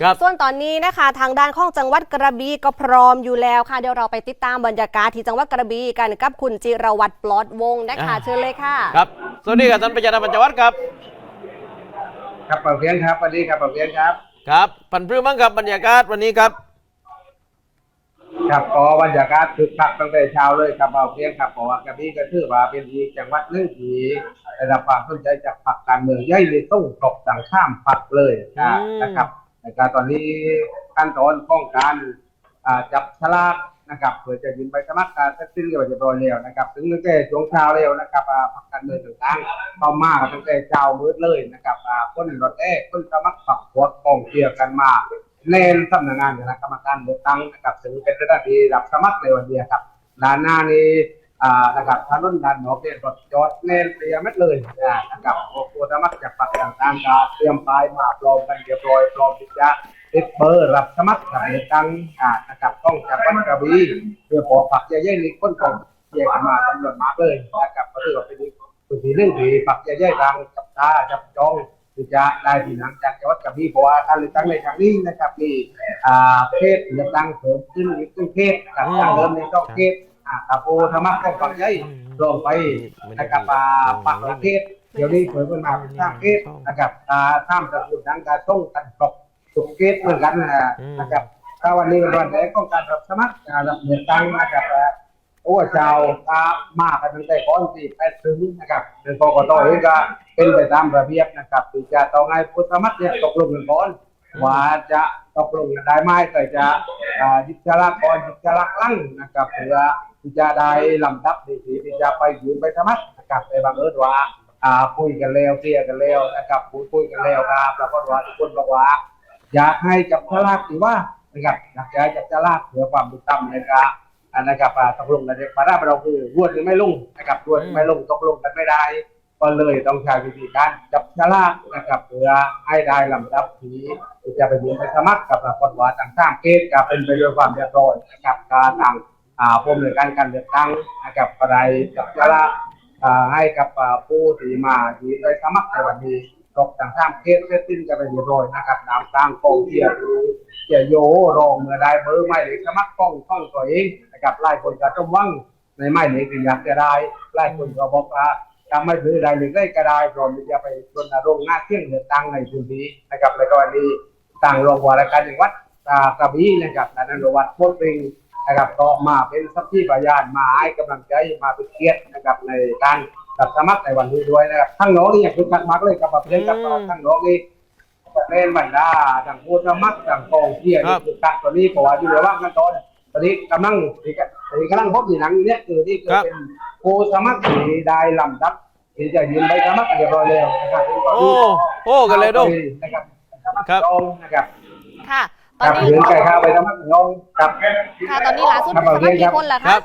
ครับ ส่วนตอนนี้นะคะ ทางด้านของจังหวัดกระบี่ก็พร้อมอยู่แล้วค่ะ เดี๋ยวเราไปติดตามบรรยากาศที่จังหวัดกระบี่กันกับคุณจิรวัตรปลอดวงศ์นะคะ อ่า เชิญเลยค่ะ ครับ สวัสดีครับท่านประจันปัญจวัฒน์ครับ ครับเป่าเพียงครับสวัสดีครับเป่าเพียงครับ ครับพันธุ์พื้มั้งครับบรรยากาศวันนี้ครับ ครับก็บรรยากาศคึกคักตั้งแต่เช้าเลยครับเป่าเพียงครับเพราะว่ากระบี่ก็ถือว่าเป็นอีกจังหวัดหนึงที่ได้รับความสนใจจากพรรคการเมืองใหญ่เลยต้องตกต่างข้ามพรรคเลยนะอืม นะครับในการตอนนี้ขั้นตอนของการจับฉลากนะครับเพื่อจะยืนใบสมัครการเสร็จสิ้นเรียบร้อยแล้วนะครับ ถึงตั้งแต่ช่วงเช้าแล้วนะครับพรรคการเมืองต่างๆเข้ามาตั้งแต่เช้ามืดเลยนะครับคนรถแรกคนสมัครฝักหัวกองเชียร์กันมาแน่นสำนักงานคณะกรรมการเลือกตั้งนะครับถึงเป็นระดับที่รับสมัครในวันเดียวครับด้านหน้านี้ อ่านะครับถนนด้านนอกเนี่ยรถจอดแน่นเตรียมไว้เลยนะครับโอ้โหสมัครจากปากต่างๆก็เตรียมป้ายมาปลอมกันเรียบร้อยปลอมที่จะติดเบอร์รับสมัครกับเลือกตั้งอ่านะครับต้องจากวัดกระบี่เพื่อขอฝักเย่ๆนี้คนของเยี่ยกมาจำนวนมาเลยนะครับก็ถือว่าเป็นพื้นที่หนึ่งที่ฝักเย่ๆทางจับตาจับจองที่จะได้ที่หนังจากจังหวัดกระบี่เพราะว่าการเลือกตั้งในครั้งนี้นะครับมีอ่าเขตเลือกตั้งเพิ่มขึ้นอีกครึ่งเขตกับอืมจากเดิมในต้องเขต อ่าตาโพธรรมะก็ฝั่งใหญ่ลงไปนะครับอ่าปากประเทศเดี๋ยวนี้เพิ่มขึ้นมาเป็นสร้างเขตนะครับอ่าข้ามตะกุนดังการต้องกันครบทุกเขตเหมือนกันนะครับถ้าวันนี้เป็นวันแรกของการรับสมัครการรับเลือกตั้งนะครับโอ้เจ้าก็มากันตั้งแต่ก่อนที่แปดถึงนะครับเป็นกกตเองก็เป็นไปตามระเบียบนะครับที่จะต้องให้ผู้สมัครเนี่ยตกลงกันก่อนว่าจะ ตกลงได้ไหมก็จะอ่ายึดฉลากก่อนยึดฉลากลั่งนะครับเพื่อที่จะได้ลำดับดีๆที่จะไปยืนไปสมัครนะครับในบางเอิญว่าอ่าคุยกันแล้วเคลียร์กันแล้วนะครับพูดคุยกันแล้วครับแล้วก็ว่าทุกคนบอกว่าอยากให้จับฉลากหรือว่านะครับอยากจะให้จับฉลากเพื่อความเป็นธรรมนการอันนะครับตกลงกันในปาราเราคือรวดหรือไม่ลงนะครับรวดไม่ลงตกลงกันไม่ได้ ก็เลยต้องใช้วิธีการจับฉลากนะครับเพื่อให้ได้ลำดับที่จะไปยืนไปสมัครกับปรากฏว่าต่างๆเกณฑ์กับเป็นไปด้วยความเรียบร้อยนะครับการต่างอาผู้อำนวยการการเลือกตั้งนะครับก็ได้จับฉลากอ่าให้กับผู้ที่มายืนไปสมัครในวันนี้ตกต่างๆเกณฑ์เสร็จสิ้นกันไปเรียบร้อยนะครับตามต่างกองเชียร์เจียโยรองเมื่อได้เบอร์ไม่เลยสมัครกล้องกล้องตัวเองนะครับไล่คนก็ต้องว่างในไม่เลยถึงอยากจะได้ไล่คนก็บอกว่า ทำไม่ถือได้หรือได้ก็ได้พร้อมที่จะไปรณรงค์หน้าเที่ยงเลือกตั้งในพื้นที่นะครับแล้วก็วันนี้ต่างรองวารการจังหวัดอ่ากระบี่นะครับและนันวัดโคตรปิงนะครับก็มาเป็นสักที่พยานมาให้กำลังใจมาเป็นเกียรตินะครับในการรับสมัครในวันนี้ด้วยนะครับทั้งน้องนี่อย่างคือคักมากเลยกับประเภทกับทั้งน้องนี่เล่นบรรดาต่างพูดมักต่างกองเชียร์ครับคือตัดตอนนี้เพราะว่าอยู่ระหว่างขั้นตอนตอนนี้กำลังที่กำที่กำลังพบอยู่หนังเนี่ยคือนี่คือเป็น โคสมัครที่ได้ลำดับที่จะยืนใบสมัครเรียบร้อยแล้วนะครับโอ้โอ้กันเลยดูนะครับครับจองนะครับค่ะตคอนรับนี้ยืนไก่ข้าวใบสมัครจองครับค่ะตอนนี้ล่าสุดครับสมัครกี่คนล่ะครัคะบ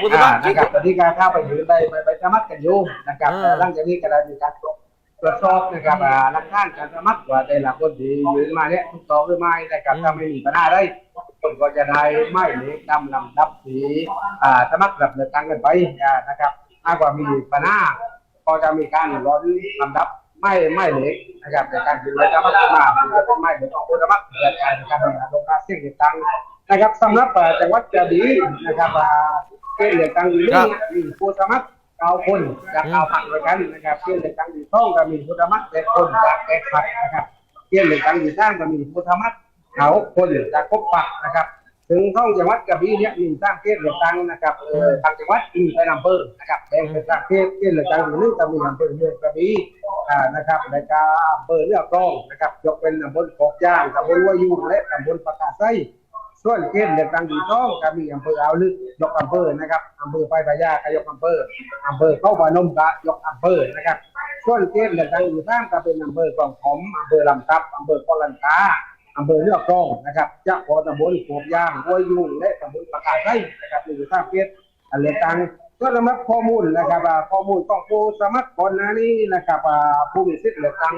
ผู้สอ่ามัครนะครับตอนนี้การเข้าไปยืนใบใบใบสมัครกันอยู่นะครับอ่าหลังจากนี้ก็ได้มีการตรวจตรวจสอบนะครับอ่าหลักฐานการสมัครว่าแต่ละคนที่ยืนมาเนี่ยถูกต้องหรือไม่นะครับถ้าไม่มีปัญหาได้ คนก็จะได้ไม่เล็กตามลำดับสีอ่าสมัครแบบเลือกตั้งกันไปอ่านะครับถ้ากว่ามีปัญหาก็จะมีการร้อนลำดับไม่ไม่เล็กนะครับในการยืนใบสมัครมาเป็นไม่เล็กของผู้สมัครเกิดการการลงคะแนนเสียงเลือกตั้งนะครับสำหรับอ่าจังหวัดกระบี่นะครับอ่าเกณฑ์เลือกตั้งอยู่นี่มีผู้สมัครเก้าคนจากเก้าพักด้วยกันนะครับเพื่อนเลือกตั้งอยู่ช่องก็มีผู้สมัครเจ็ดคนจากแปดพักนะครับเพื่อนเลือกตั้งอยู่สร้างก็มีผู้สมัคร เขาคนจากครบปักนะครับ ถึงช่องจังหวัดกระบี่เนี่ยมีสร้างเขตเลือกตั้งนะครับเออทางจังหวัดมีเป็นอำเภอนะครับแบ่งเป็นสร้างเขตเขตเลือกตั้งอยู่นี่ก็มีอำเภอเมืองกระบี่อ่านะครับในการอำเภอเลือกกล้องนะครับยกเป็นตำบลกอกย่างตำบลวายูและตำบลปากกาไส้ส่วนเขตเลือกตั้งดีท้องก็มีอำเภออ่าวลึกยกอำเภอนะครับอำเภอไปพะยาก็ยกอำเภออำเภอเข้าพนมก็ยกอำเภอนะครับส่วนเขตเลือกตั้งอยู่ข้างก็เป็นอำเภอกองขอมอำเภอลำทับอำเภอโคลันตา อำเภอเลือกกองนะครับจะขอตำบลโขบย่างห้วยยุงและตำบลประกาศไส้นะครับอยู่ข้างเขตเลือกตั้งก็สำหรับข้อมูลนะครับอ่าข้อมูลของผู้สมัครคนหน้นี้นะครับอ่าผู้มีสิทธิ์เลือกตั้ง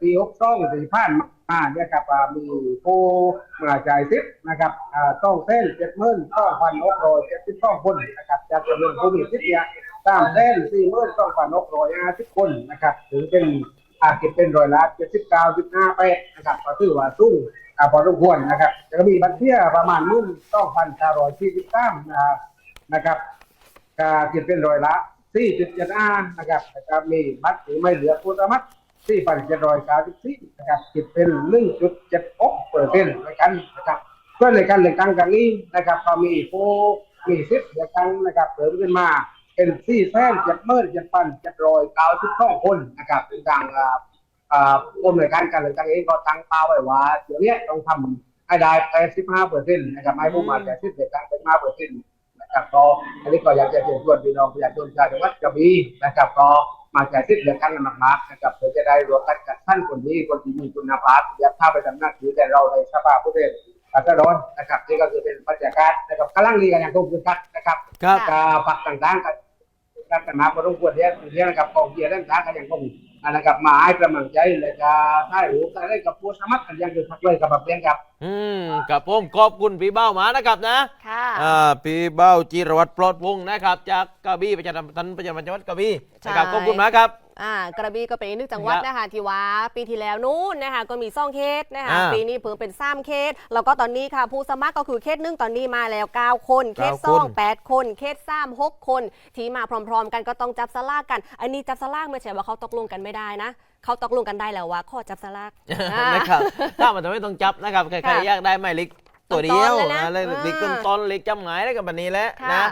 ปีหกสองสี่พันมาเนี่ยครับอ่ามีผู้มาจ่ายสิบนะครับอ่าต้องเส้นเจ็ดหมื่นสองพันหกร้อยเจ็ดสิบสองคนนะครับจากจำนวนผู้มีสิทธิ์เนี่ยสามเส้นสี่หมื่นสองพันหกร้อยห้าสิบคนนะครับถึงเป็น อาจจะเป็นร้อยละเจ็ดสิบเก้าจุดห้าแปดนะครับก็ถือว่าสูงอ่าพอสมควรนะครับแล้วก็มีบัตรเที่ยประมาณมุ่นสองพันห้าร้อยสี่สิบสามนะครับก็คิดเป็นร้อยละสี่จุดเจ็ดห้านะครับแล้วก็มีบัตรที่ไม่เหลือผู้สมัครสี่พันเจ็ดร้อยเก้าสิบสี่นะครับคิดเป็นหนึ่งจุดเจ็ดหกเปอร์เซ็นต์ในกันนะครับเพื่อในการเลือกตั้งครั้งนี้นะครับก็มีผู้มีสิทธิ์เลือกตั้งนะครับเพิ่มขึ้นมา เป็นสี่แสนเจ็ดหมื่นเจ็ดพันเจ็ดร้อยเก้าสิบสองคนนะครับเป็นทางอ่าอ่ากรมหน่วยการการเลือกตั้งเองก็ตั้งเป้าไว้ว่าเดี๋ยวนี้ต้องทำให้ได้แปดสิบห้าเปอร์เซ็นต์นะครับให้ผู้มาแต่สิบเลือกตั้งเป็นห้าเปอร์เซ็นต์นะครับก็อันนี้ก็อยากจะเชิญชวนพี่น้องประชาชนชาวจังหวัดกระบี่นะครับก็มาแต่สิบเลือกตั้งกันมากๆนะครับเพื่อจะได้รวมกันกับท่านคนนี้คนที่มีคุณภาพอยากเข้าไปทำหน้าที่แต่เราในสภาผู้แทนราษฎรนะครับนี่ก็คือเป็นบรรยากาศนะครับกำลังดีกันอย่างคงคึกคักนะครับครับค่ะกาปักต่างๆกัน กันกันมาพอต้องควดเรียนเรียนกับกองเกียร์ต่างๆกันอย่างคงอันนะครับมาให้กำลังใจเลยจะท้ายหูกันได้กับผู้สมัครกันอย่างคือพักเลยกับแบบเรียนครับ อืมกับผมขอบคุณพี่เบ้าหมานะครับนะค่ะ อ่าพี่เบ้าจิรวัตรปลอดวงศ์นะครับ จากกระบี่ประจำทันประจำจังหวัดกระบี่นะครับใช่ ขอบคุณมากครับ อ่ากระบี่ก็เป็นอีกหนึ่งจังหวัดครับนะคะที่ว่าปีที่แล้วนู้นนะคะก็มีซ่องเคสนะคะอ่าปีนี้เพิ่มเป็นซ้ำเคสแล้วก็ตอนนี้ค่ะผู้สมัครก็คือเคสหนึ่งตอนนี้มาแล้ว 9 คนเคสเก้าซ่องคน8คนเคสซ้ำ6คน ที่มาพร้อม ๆ กันก็ต้องจับสลากกัน อันนี้จับสลากไม่ใช่ว่าเขาตกลงกันไม่ได้นะเขาตกลงกันได้แล้วว่าข้อจับสลากอ่านะครับถ้ามันจะไม่ต้องจับนะครับใครค่ะๆอยากได้หมายเลขตัวเดียวต้นๆเลยนะนะเลขอ่าเลขต้นๆเลขจำหมายอะไรกันแบบนี้แหละค่ะนะ